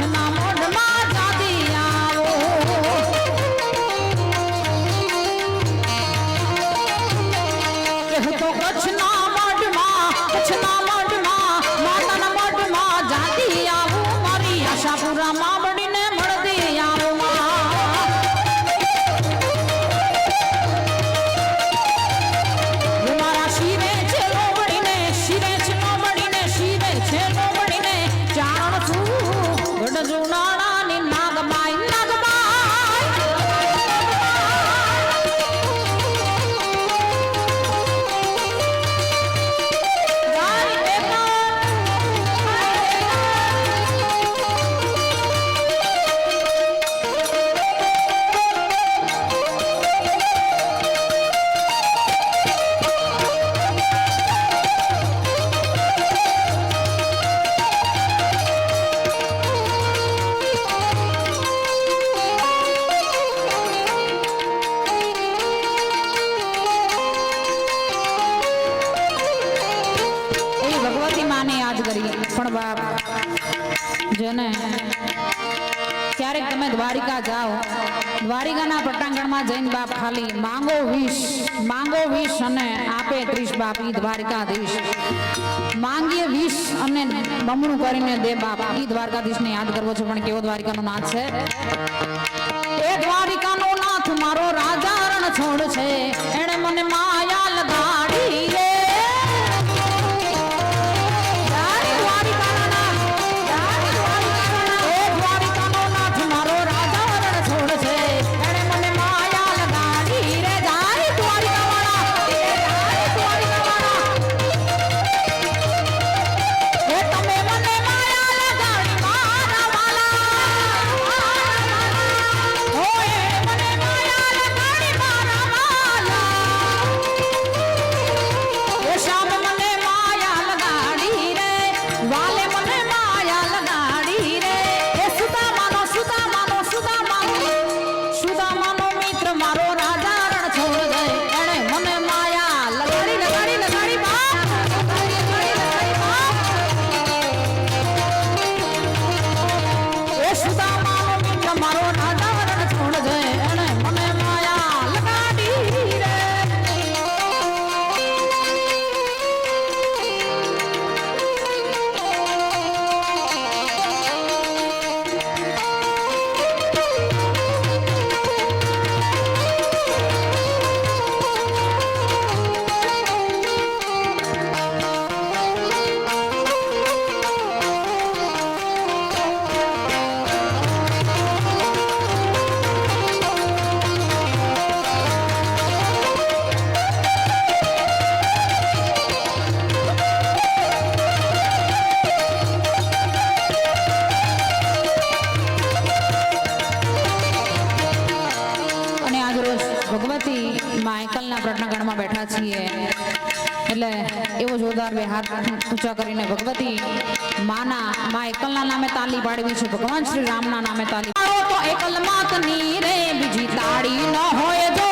and i'm Namor. ક્યારેક તમે દ્વારિકા જાઓ, દ્વારિકાના પટાંગણમાં જૈન બાપ ખાલી માંગો વીસ માંગો વીસ અને આપે ત્રીસ બાપ ઈ દ્વારકાધીશ. માંગીએ વીસ અને બમણું કરીને દે બાપ ઈ દ્વારકાધીશને યાદ કરવો છો, પણ કેવો દ્વારિકાનો નાથ છે? એ દ્વારિકાનો નાથ મારો રાજા રણ છોડ છે, એણે મને માયા પૂજા કરીને ભગવતી માના, મા એકલના નામે તાલી પાડવી છે. ભગવાન શ્રી રામના નામે તાલી તો એકલ માતની રે, બીજી તાળી ન હોય જો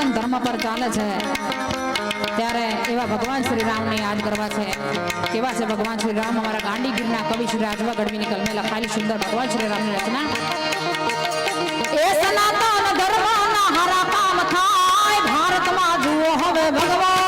સનાતન ધર્મ પર ચાલે છે. ત્યારે એવા ભગવાન શ્રી રામને યાદ કરવા છે. કેવા છે ભગવાન શ્રી રામ? અમારા ગાંડીગીરના કવિ શ્રી રાજવા ગઢવીની કલમે લખાયેલી સુંદર ભગવાન શ્રી રામની રચના. એ સનાતન ધર્મના હારા કામ થાય. ભારતમાં જુઓ હવે ભગવાન.